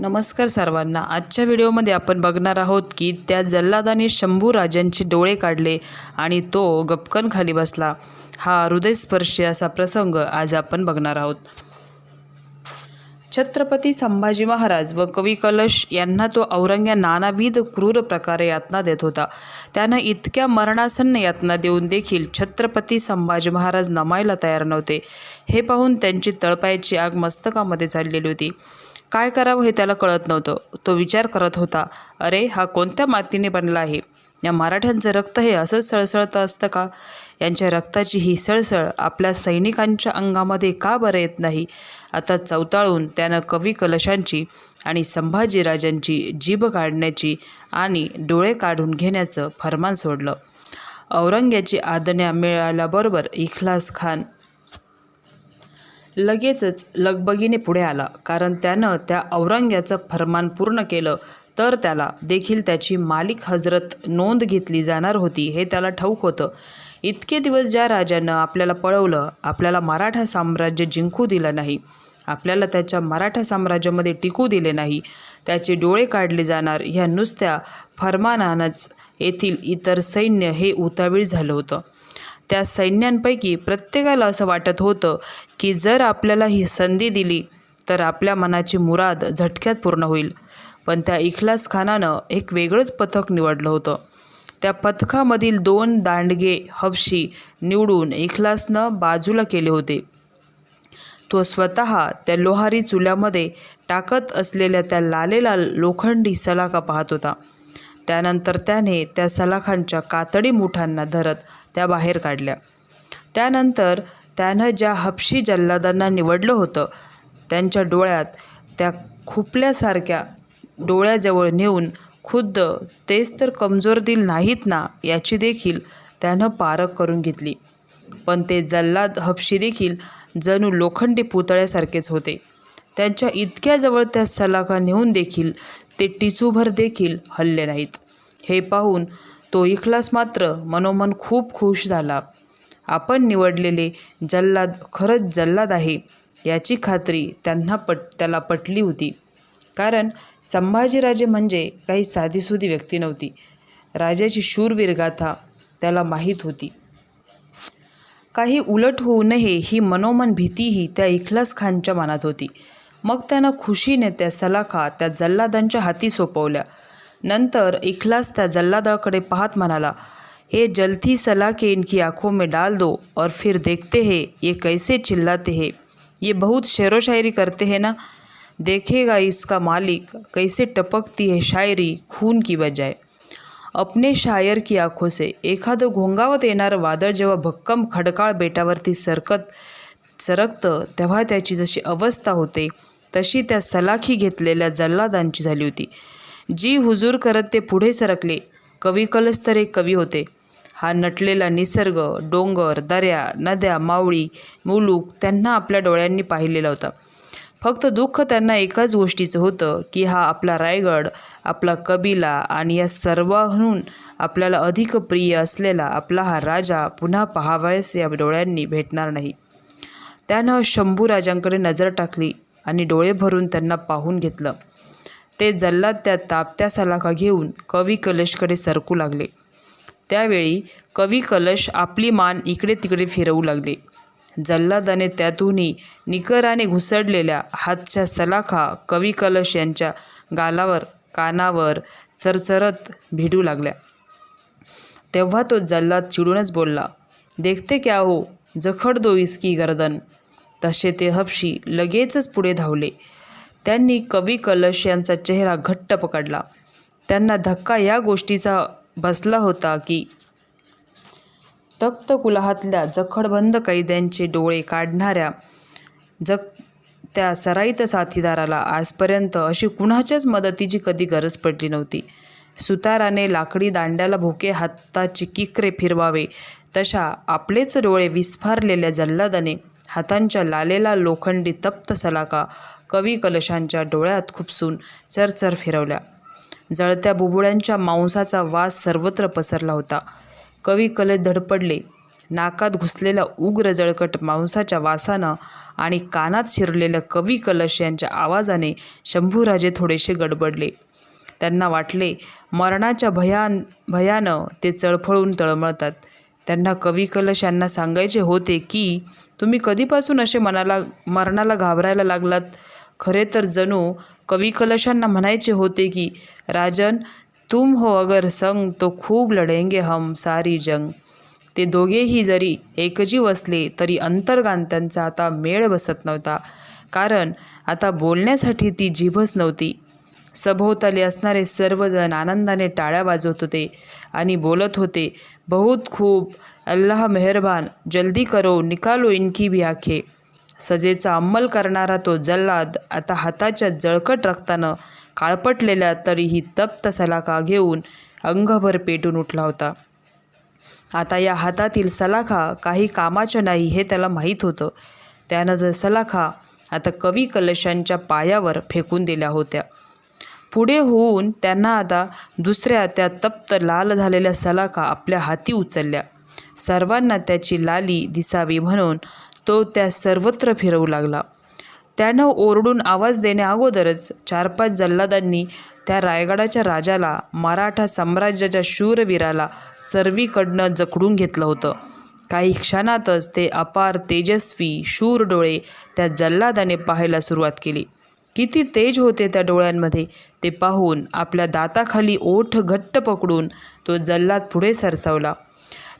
नमस्कार सर्वांना. आजच्या व्हिडिओमध्ये आपण बघणार आहोत की त्या जल्लादाने शंभू राजांचे डोळे काढले आणि तो गपकन खाली बसला. हा हृदयस्पर्शी असा प्रसंग आज आपण बघणार आहोत. छत्रपती संभाजी महाराज व कवी कलश यांना तो औरंग्या नानाविध क्रूर प्रकारे यातना देत होता. त्यानं इतक्या मरणासन्न यातना देऊन देखील छत्रपती संभाजी महाराज नमायला तयार नव्हते. हे पाहून त्यांची तळपायाची आग मस्तकामध्ये चाललेली होती. काय करावं हे त्याला कळत नव्हतं. तो विचार करत होता अरे हा कोणत्या मातीने बनला आहे? या मराठ्यांचं रक्त हे असंच सळसळतं असतं का? यांच्या रक्ताची ही सळसळ आपल्या सैनिकांच्या अंगामध्ये का बरं येत नाही? आता चवताळून त्यानं कवी कलशांची आणि संभाजीराजांची जीभ काढण्याची आणि डोळे काढून घेण्याचं फरमान सोडलं. औरंग्याची आदण्या मिळाल्याबरोबर इखलास खान लगेचच लगबगीने पुढे आला. कारण त्यानं त्या औरंग्याचं फरमान पूर्ण केलं तर त्याला देखील त्याची मालिक हजरत नोंद घेतली जाणार होती हे त्याला ठाऊक होतं. इतके दिवस ज्या राजानं आपल्याला पळवलं आपल्याला मराठा साम्राज्य जिंकू दिलं नाही आपल्याला त्याच्या मराठा साम्राज्यामध्ये टिकू दिले नाही त्याचे डोळे काढले जाणार ह्या नुसत्या फरमानानंच येथील इतर सैन्य हे उतावीळ झालं होतं. त्या सैन्यांपैकी प्रत्येकाला असं वाटत होतं की जर आपल्याला ही संधी दिली तर आपल्या मनाची मुराद झटक्यात पूर्ण होईल. पण त्या इखलास खानानं एक वेगळंच पथक निवडलं होतं. त्या पथकामधील दोन दांडगे हबशी निवडून इखलासनं बाजूला केले होते. तो स्वतः त्या लोहारी चुल्यामध्ये टाकत असलेल्या त्या लालेला लोखंडी सलाखा पाहत होता. त्यानंतर त्याने त्या सलाखांच्या कातडी मुठांना धरत त्या बाहेर काढल्या. त्यानंतर त्यानं ज्या हपशी जल्लादांना निवडलं होतं त्यांच्या डोळ्यात त्या खुपल्यासारख्या डोळ्याजवळ नेऊन खुद्द तेच तर कमजोर दिल नाहीत ना याची देखील त्यानं पारख करून घेतली. पण ते जल्लाद हपशी देखील जणू लोखंडी पुतळ्यासारखेच होते. त्यांच्या इतक्या जवळ त्या सलाखा नेऊन देखील ते टिचूभर देखील हल्ले नाहीत. हे पाहून तो इखलास मात्र मनोमन खूप खुश झाला. आपण निवडलेले जल्लाद खरंच जल्लाद आहे याची खात्री त्यांना पट त्याला पटली होती. कारण संभाजीराजे म्हणजे काही साधीसुधी व्यक्ती नव्हती. राजाची शूरवीरगाथा त्याला माहीत होती. काही उलट होऊ नये ही मनोमन भीतीही त्या इखलास खानच्या मनात होती. मग त्यानं खुशीने त्या सलाखा त्या जल्लादांच्या हाती सोपवल्या. नंतर इखलास त्या जल्लादाकडे पाहत म्हणाला हे जलथी सलाखे इनकी आँखों में डाल दो और फिर देखते हैं ये कैसे चिल्लाते हैं। ये बहुत शेरोशायरी करते हैं ना? देखेगा इसका मालिक कैसे टपकती है शायरी खून की बजाय। अपने शायर की आँखों से एखादं घोंगावत येणारं वादळ जेव्हा भक्कम खडकाळ बेटावरती सरकत सरकतं तेव्हा त्याची जशी अवस्था होते तशी त्या सलाखी घेतलेल्या जल्लादांची झाली होती. जी हुजूर करत ते पुढे सरकले. कवी कलस्तरे कवी होते. हा नटलेला निसर्ग डोंगर दऱ्या नद्या मावळी मुलूक त्यांना आपल्या डोळ्यांनी पाहिलेला होता. फक्त दुःख त्यांना एकाच गोष्टीचं होतं की हा आपला रायगड आपला कबिला आणि या सर्वांहून आपल्याला अधिक प्रिय असलेला आपला हा राजा पुन्हा पाहावयास या डोळ्यांनी भेटणार नाही. त्यानं शंभू राजांकडे नजर टाकली आणि डोळे भरून त्यांना पाहून घेतलं. ते जल्लाद त्या तापत्या सलाखा घेऊन कवी कलशकडे सरकू लागले. त्यावेळी कवी कलश आपली मान इकडे तिकडे फिरवू लागले. जल्लादाने त्यातूनही निकराने घुसडलेल्या हातच्या सलाखा कवी कलश यांच्या गालावर कानावर चरचरत भिडू लागल्या. तेव्हा तो जल्लाद चिडूनच बोलला देखते क्या हो? जखड दो इसकी गर्दन. तसे ते हपशी लगेचच पुढे धावले. त्यांनी कवी कलश यांचा चेहरा घट्ट पकडला. त्यांना धक्का या गोष्टीचा बसला होता की तख्त कुलाहातल्या जखडबंद कैद्यांचे डोळे काढणाऱ्या जग त्या सराईत साथीदाराला आजपर्यंत अशी कुणाच्याच मदतीची कधी गरज पडली नव्हती. सुताराने लाकडी दांड्याला भोके हाताची किकरे फिरवावे तशा आपलेच डोळे विस्फारलेल्या जल्लादाने हातांच्या लालेला लोखंडी तप्त सलाका कवी कलशांच्या डोळ्यात खुपसून चरचर फिरवल्या. जळत्या बुबुळ्यांच्या मांसाचा वास सर्वत्र पसरला होता. कवी कलश धडपडले. नाकात घुसलेल्या उग्र जळकट मांसाच्या वासानं आणि कानात शिरलेल्या कवी कलश यांच्या आवाजाने शंभूराजे थोडेसे गडबडले. त्यांना वाटले मरणाच्या भयान भयानं ते चळफळून तळमळतात. त्यांना कवी कलश यांना सांगायचे होते की तुम्ही कधीपासून असे मनाला मरणाला घाबरायला लागलात? खरे तर जणू कवी कलशांना म्हणायचे होते की राजन तुम हो अगर संग तो खूप लढेंगे हम सारी जंग. ते दोघेही जरी एकजीव असले तरी अंतर्गान त्यांचा आता मेळ बसत नव्हता. कारण आता बोलण्यासाठी ती जीभच नव्हती. सभोवताली असणारे सर्वजण आनंदाने टाळ्या वाजवत होते आणि बोलत होते बहुत खूप अल्लाह मेहरबान जल्दी करो निकालो इनकी भी आखे. सजेचा अंमल करणारा तो जल्लाद आता हाताच्या जळकट रक्तानं काळपटलेल्या तरीही तप्त सलाखा घेऊन अंगभर पेटून उठला होता. आता या हातातील सलाखा काही कामाच्या नाही हे त्याला माहीत होतं. त्यानं जर सलाखा आता कवी कलशांच्या पायावर फेकून दिल्या होत्या. पुढे होऊन त्यांना आता दुसऱ्या त्या तप्त लाल झालेल्या सलाखा आपल्या हाती उचलल्या. सर्वांना त्याची लाली दिसावी म्हणून तो त्या सर्वत्र फिरवू लागला. त्यानं ओरडून आवाज देण्याअगोदरच चार पाच जल्लादांनी त्या रायगडाच्या राजाला मराठा साम्राज्याच्या शूरवीराला सर्वीकडनं जखडून घेतलं होतं. काही क्षणातच ते अपार तेजस्वी शूर डोळे त्या जल्लादाने पाहायला सुरुवात केली. किती तेज होते त्या डोळ्यांमध्ये ते पाहून आपल्या दाताखाली ओठ घट्ट पकडून तो जल्लाद पुढे सरसावला.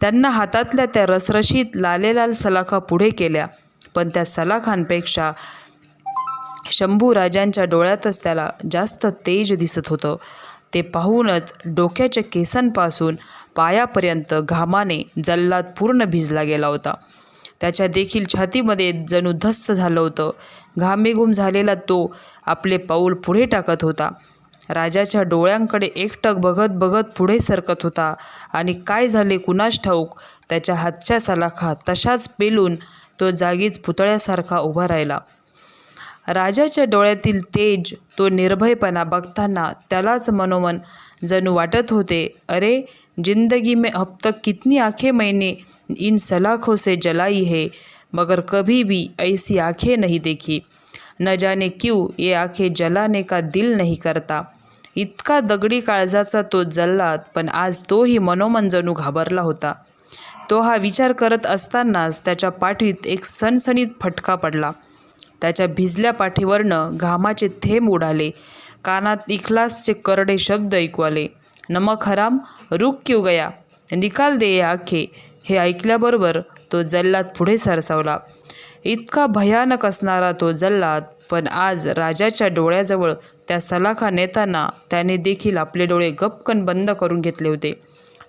त्यांना हातातल्या त्या रसरशीत लालेलाल सलाखा पुढे केल्या पण त्या सलाखांपेक्षा शंभू राजांच्या डोळ्यातच त्याला जास्त तेज दिसत होतं. ते पाहूनच डोक्याच्या केसांपासून पायापर्यंत घामाने जल्लाद पूर्ण भिजला गेला होता. त्याच्या देखील छातीमध्ये जणू धस्स झालं होतं. घामेघूम झालेला तो आपले पाऊल पुढे टाकत होता. राजाच्या डोळ्यांकडे एकटक बघत बघत पुढे सरकत होता. आणि काय झाले कुणास ठाऊक? त्याच्या हातच्या सलाखा तशाच पेलून तो जागीच पुतळ्यासारखा उभा राहिला. राजाच्या डोळ्यातील तेज तो निर्भयपणा बघताना त्यालाच मनोमन जणू वाटत होते अरे जिंदगी में अब तक कितनी आखे मैंने इन सलाखों से जलाई है? मगर कभी भी ऐसी आंखें नहीं देखी। न जाने क्यों ये आंखें जलाने का दिल नहीं करता। इतका दगडी काळजाचा तो जल्लाद पण आज तोही मनोमन जणू घाबरला होता। तो हा विचार करत असतानाच त्याच्या पाठीत एक सणसणीत फटका पडला. त्याच्या भिजल्या पाठीवरनं घामाचे थेंब उडाले. कानात इखलासचे करडे शब्द ऐकू आले. नमक हराम रुक क्यू गया? निकाल दे ये आखे. हे ऐकल्याबरोबर तो जल्लाद पुढे सरसावला. इतका भयानक असणारा तो जल्लाद पण आज राजाच्या डोळ्याजवळ त्या सलाखा नेताना त्याने देखील आपले डोळे गपकन बंद करून घेतले होते.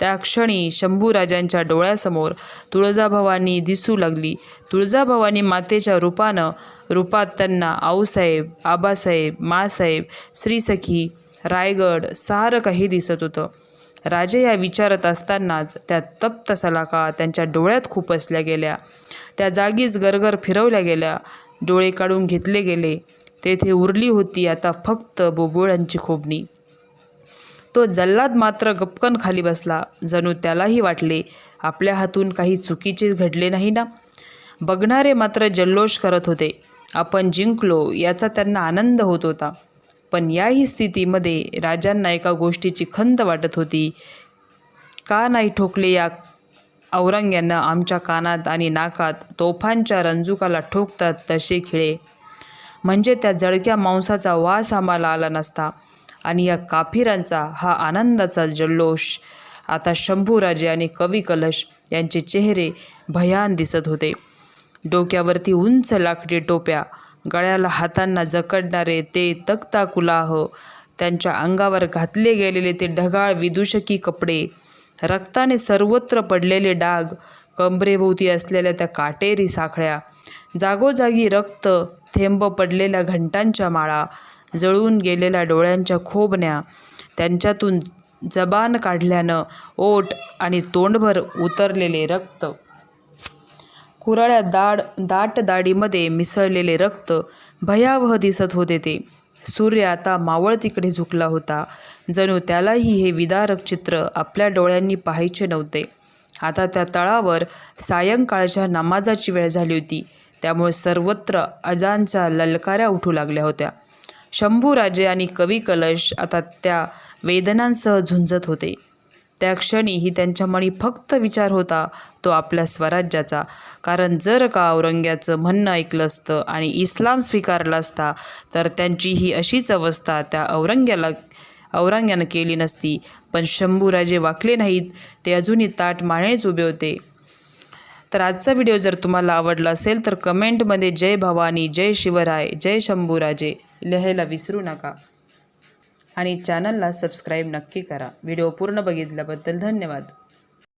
त्या क्षणी शंभूराजांच्या डोळ्यासमोर तुळजाभवानी दिसू लागली. तुळजाभवानी मातेच्या रूपानं रूपात त्यांना आऊसाहेब आबासाहेब मासाहेब श्रीसखी रायगड सारं काही दिसत होतं. राजे या विचारत असतानाच त्या तप्त सलाका त्यांच्या डोळ्यात खुपसल्या गेल्या. त्या जागीच गरगर फिरवल्या गेल्या. डोळे काढून घेतले गेले. तेथे उरली होती आता फक्त बोबोळ्यांची खोबणी. तो जल्लाद मात्र गपकन खाली बसला. जणू त्यालाही वाटले आपल्या हातून काही चुकीचे घडले नाही ना? बघणारे मात्र जल्लोष करत होते. आपण जिंकलो याचा त्यांना आनंद होत होता. पण याही स्थितीमध्ये राजांना एका गोष्टीची खंत वाटत होती. का नाही ठोकले या औरंग्यानं आमच्या कानात आणि नाकात? तोफांच्या रंजुकाला ठोकतात तसे खिळे. म्हणजे त्या जळक्या मांसाचा वास आम्हाला आला नसता. आणि या काफिरांचा हा आनंदाचा जल्लोष. आता शंभूराजे आणि कवी कलश यांचे चेहरे भयान दिसत होते. डोक्यावरती उंच लाकडी टोप्या गळ्याला हातांना जकडणारे ते तक्ता कुलाह त्यांच्या अंगावर घातले गेलेले ते ढगाळ विदूषकी कपडे. रक्ताने सर्वत्र पडलेले डाग कंबरेभोवती असलेल्या त्या काटेरी साखळ्या. जागोजागी रक्त थेंब पडलेल्या घंटांच्या माळा जळून गेलेल्या डोळ्यांच्या खोबण्या. त्यांच्यातून जबान काढल्यानं ओट आणि तोंडभर उतरलेले रक्त. कुराळ्या दाड दाट दाढीमध्ये मिसळलेले रक्त भयावह दिसत होते ते. सूर्य आता मावळ तिकडे झुकला होता. जणू त्यालाही हे विदारक चित्र आपल्या डोळ्यांनी पाहायचे नव्हते. आता त्या तळावर सायंकाळच्या नमाजाची वेळ झाली होती. त्यामुळे सर्वत्र अजानच्या ललकाऱ्या उठू लागल्या होत्या. शंभूराजे आणि कवी कलश आता त्या वेदनांसह झुंजत होते. त्या क्षणीही त्यांच्या मनी फक्त विचार होता तो आपल्या स्वराज्याचा. कारण जर का औरंग्याचं म्हणणं ऐकलं असतं आणि इस्लाम स्वीकारला असता तर त्यांची ही अशीच अवस्था त्या औरंग्याला औरंग्यानं केली नसती. पण शंभूराजे वाकले नाहीत ते अजूनही ताट मानेच उभे होते. तर आजचा व्हिडिओ जर तुम्हाला आवडला असेल तर कमेंटमध्ये जय भवानी जय शिवराय जय शंभूराजे लिहायला विसरू नका. आणि चॅनलला सबस्क्राईब नक्की करा. व्हिडिओ पूर्ण बघितल्याबद्दल धन्यवाद.